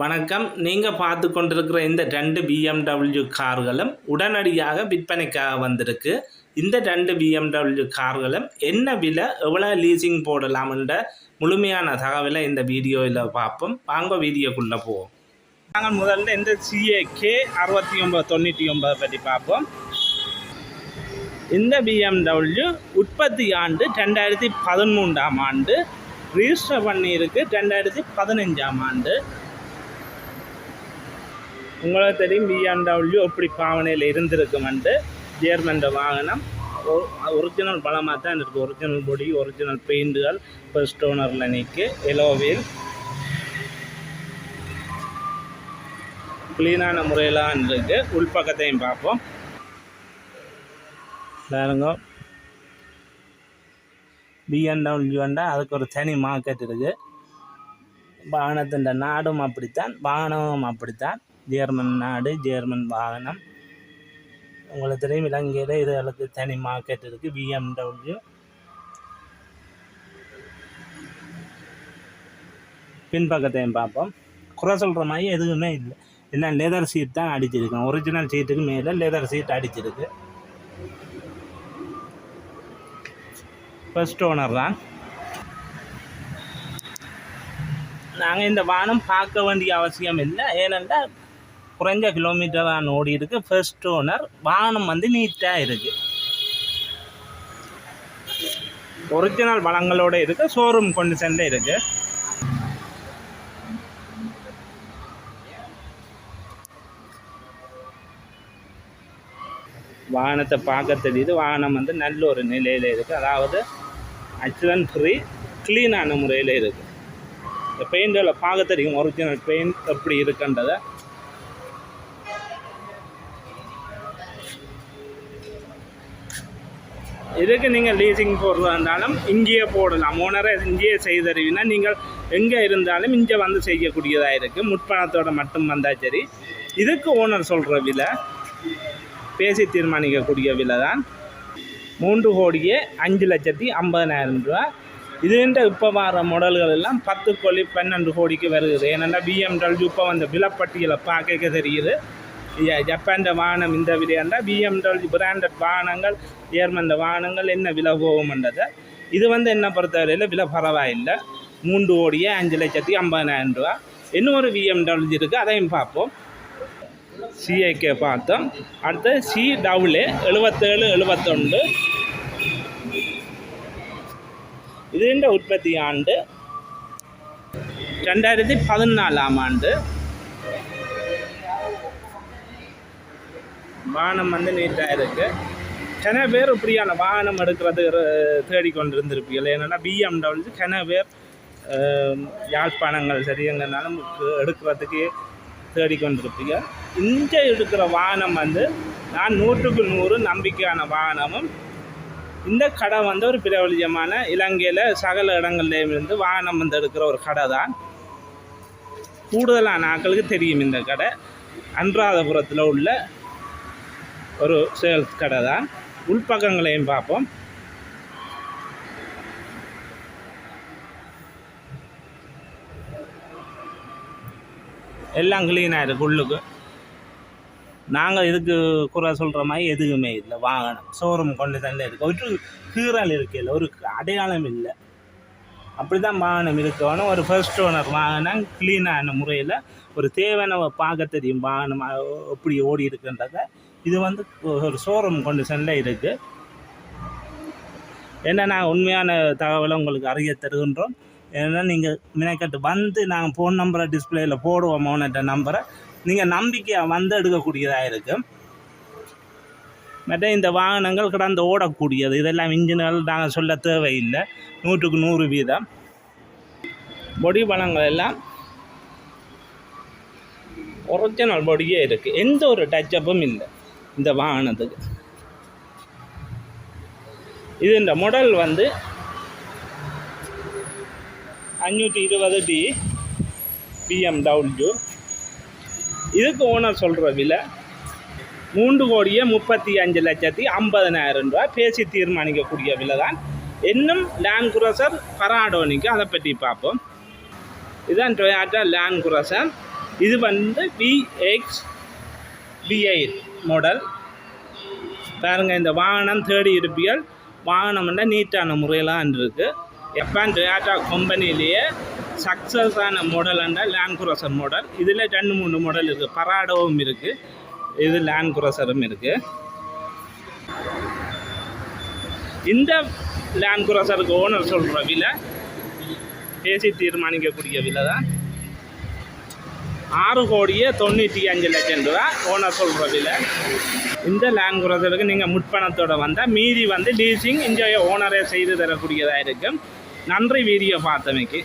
வணக்கம். நீங்கள் பார்த்து கொண்டிருக்கிற இந்த ரெண்டு பிஎம்டபிள்யூ கார்களும் உடனடியாக விற்பனைக்காக வந்திருக்கு. இந்த ரெண்டு பிஎம்டபிள்யூ கார்களும் என்ன விலை எவ்வளோ லீசிங் போடலாம்ன்ற முழுமையான தகவலை இந்த வீடியோவில் பார்ப்போம். வாங்க வீடியோக்குள்ளே போவோம். நாங்கள் முதல்ல இந்த சிஏகே அறுபத்தி ஒம்பது தொண்ணூற்றி ஒம்பது பற்றி பார்ப்போம். இந்த பிஎம்டபிள்யூ உற்பத்தி ஆண்டு ரெண்டாயிரத்தி பதிமூன்றாம் ஆண்டு. ரிஜிஸ்டர் பண்ணியிருக்கு ரெண்டாயிரத்தி பதினஞ்சாம் ஆண்டு. உங்களுக்கு தெரியும் பிஎம்டபிள்யூ எப்படி பாவனையில் இருந்திருக்குமெண்டு ஜேர்மன் வாகனம். ஒரிஜினல் பலமாக தான் இருக்குது ஒரிஜினல் பொடி ஒரிஜினல் பெயிண்டுகள் ஃபர்ஸ்ட் ஓனரில் நிற்கு எலோவில் க்ளீனான முறையில் இருக்குது உள்பக்கத்தையும் பார்ப்போம். பாருங்க பிஎன்டபிள்யூண்டா அதுக்கு ஒரு தனி மார்க்கெட் இருக்குது வாகனத்தின் நாடும் அப்படித்தான் வாகனமும் அப்படித்தான். ஜேர்மன் நாடு ஜேர்மன் வாகனம். உங்களுக்கு தெரியும் இலங்கையில் இதுகளுக்கு தனி மார்க்கெட் இருக்குது பிஎம்டபிள்யூ பின்பக்கத்தையும் பார்ப்போம். குறை சொல்கிற மாதிரி எதுவுமே இல்லை. எல்லாம் லெதர் சீட் தான் அடிச்சிருக்கோம் ஒரிஜினல் சீட்டுக்கு மேலே லெதர் சீட் அடிச்சிருக்கு. ஃபஸ்ட் ஓனர் தான். நாங்கள் இந்த வாகனம் பார்க்க வேண்டிய அவசியம் இல்லை. ஏனென்றால் குறைஞ்ச கிலோமீட்டர் ஓடி இருக்கு. ஃபர்ஸ்ட் ஓனர் வாகனம் வந்து நீட்டாக இருக்கு. ஒரிஜினல் வளங்களோட இருக்கு. ஷோரூம் கண்டிஷன்ல இருக்கு. வாகனத்தை பார்க்க தெரியுது. வாகனம் வந்து நல்ல ஒரு நிலையில் இருக்குது அதாவது ஆக்சிடென்ட் ஃப்ரீ க்ளீனான முறையில் இருக்குது இந்த பெயிண்டில் பார்க்க தெரியும். ஒரிஜினல் பெயிண்ட் எப்படி இருக்குன்றதை. இதுக்கு நீங்கள் லீசிங் போடுறதா இருந்தாலும் இங்கேயே போடலாம். ஓனரை இங்கேயே செய்தறிவினா நீங்கள் எங்கே இருந்தாலும் இங்கே வந்து செய்யக்கூடியதாக இருக்குது முற்பணத்தோட மட்டும் வந்தால் சரி. இதுக்கு ஓனர் சொல்கிற விலை பேசி தீர்மானிக்கக்கூடிய விலை தான். மூன்று கோடியே அஞ்சு லட்சத்தி ஐம்பதனாயிரம் ரூபா. இதுன்ற இப்போ வர மாடல்கள் எல்லாம் பத்து கோடி பன்னெண்டு கோடிக்கு வருகிறது ஏன்னா பிஎம்டபிள்யூ இப்போ வந்த விலப்பட்டியலை பார்க்க தெரியுது. ஜ- வாகனம் இந்த விலையாண்டா பிஎம்டபிள்யூ பிராண்டட் வாகனங்கள் ஏர்மந்த வாகனங்கள் என்ன விலை போகும்ன்றதை இது வந்து என்ன பொறுத்தவரையில் விலை பரவாயில்லை மூன்று கோடியே அஞ்சு லட்சத்தி ஐம்பதாயிரம் ரூபா இன்னும் ஒரு பிஎம்டபிள்யூ இருக்குது அதையும் பார்ப்போம் சிஐகே பார்த்தோம் அடுத்து சி டபுள் எழுபத்தேழு எழுபத்தொன்று இதுன்ற உற்பத்தி ஆண்டு ரெண்டாயிரத்தி பதினாலாம் ஆண்டு வாகனம் வந்து நீட்டாக இருக்குது கன பேர் இப்படியான வாகனம் எடுக்கிறது தேடிக்கொண்டு இருந்திருப்பீங்க என்னென்னா பிஎம்டபிள்யூ கன பேர் அஹ், யாழ்ப்பாணங்கள் சரியங்கனாலும் எடுக்கிறதுக்கு தேடிக்கொண்டிருப்பீங்க இங்கே எடுக்கிற வாகனம் வந்து நான் நூற்றுக்கு நூறு நம்பிக்கையான வாகனமும் இந்த கடை வந்து ஒரு பிரபலியமான இலங்கையில் சகல இடங்கள்லேயும் இருந்து வாகனம் வந்து எடுக்கிற ஒரு கடை தான் கூடுதலான ஆட்களுக்கு தெரியும் இந்த கடை. அன்றாதபுரத்தில் உள்ள ஒரு சேல்ஸ் கடை தான். உள்பக்கங்களையும் பார்ப்போம். எல்லாம் க்ளீனாக இருக்குது உள்ளுக்கு. நாங்கள் இதுக்கு குறை சொல்கிற மாதிரி எதுவுமே இல்லை. வாகனம் ஷோரூம் கொண்டு தான் இருக்குது ஒரு கீறல் இருக்கையில் ஒரு அடையாளம் இல்லை. அப்படி தான் வாகனம் இருக்கணும் ஒரு ஃபர்ஸ்ட் ஓனர் வாகனம் க்ளீனான முறையில் ஒரு தேவையான பார்க்க தெரியும். வாகனம் எப்படி ஓடி இருக்குன்றதை. இது வந்து ஒரு ஷோரூம் கண்டிஷனில் இருக்குது ஏன்னா நாங்கள் உண்மையான தகவலை உங்களுக்கு அறிய தருகின்றோம். ஏன்னா நீங்கள் மினக்கட்டு வந்து நாங்கள் ஃபோன் நம்பரை டிஸ்பிளேயில் போடுவோம் மோனட்ட நம்பரை நீங்கள் நம்பிக்கையாக வந்து எடுக்கக்கூடியதாக இருக்கும் மற்ற இந்த வாகனங்கள் கடந்து ஓடக்கூடியது. இதெல்லாம் இன்ஜின்கள் நாங்கள் சொல்ல தேவையில்லை. நூற்றுக்கு நூறு வீதம். பொடி பழங்கள் எல்லாம் ஒரிஜினல் பொடியே இருக்குது எந்த ஒரு டச்சப்பும் இல்லை. இந்த வாகனத்துக்கு இது இந்த மாடல் வந்து அஞ்சூற்றி இருபது டி பிஎம்டபிள்யூ இதுக்கு ஓனர் சொல்கிற விலை மூன்று கோடியே முப்பத்தி அஞ்சு லட்சத்தி ஐம்பதனாயிரம் ரூபாய். பேசி தீர்மானிக்கக்கூடிய விலை தான் இன்னும் லேண்ட் குரசர் பராடோனிக்கு அதை பற்றி பார்ப்போம். இதுதான் டொயாட்டா லேண்ட் குரசர் இது வந்து பிஎக்ஸ் பிஐ மாடல் பாருங்க இந்த வாகனம் தேடி இருப்பியல். வாகனம்னா நீட்டான முறையெல்லாம் இருக்குது ஜப்பான் டொயாட்டா கம்பெனிலேயே சக்ஸஸான மாடல்னா லேண்ட் குரோசர் மாடல் இதில் ரெண்டு மூணு மாடல் இருக்குது பராடோவும் இருக்குது இது லேண்ட் குரோசரும் இருக்குது இந்த லேண்ட் குரோசருக்கு ஓனர் சொல்கிற விலை பேசி தீர்மானிக்கக்கூடிய விலை தான் ஆறு கோடியே தொண்ணூற்றி அஞ்சு லட்சம் ரூபா ஓனர் சொல்கிற விலை இந்த லேண்ட் குரோசருக்கு நீங்கள் முற்பணத்தோட வந்தால் மீதி வந்து லீசிங் இங்கே ஓனரே செய்து தரக்கூடியதாக இருக்கும். நன்றி வீடியோ பார்த்தமைக்கு.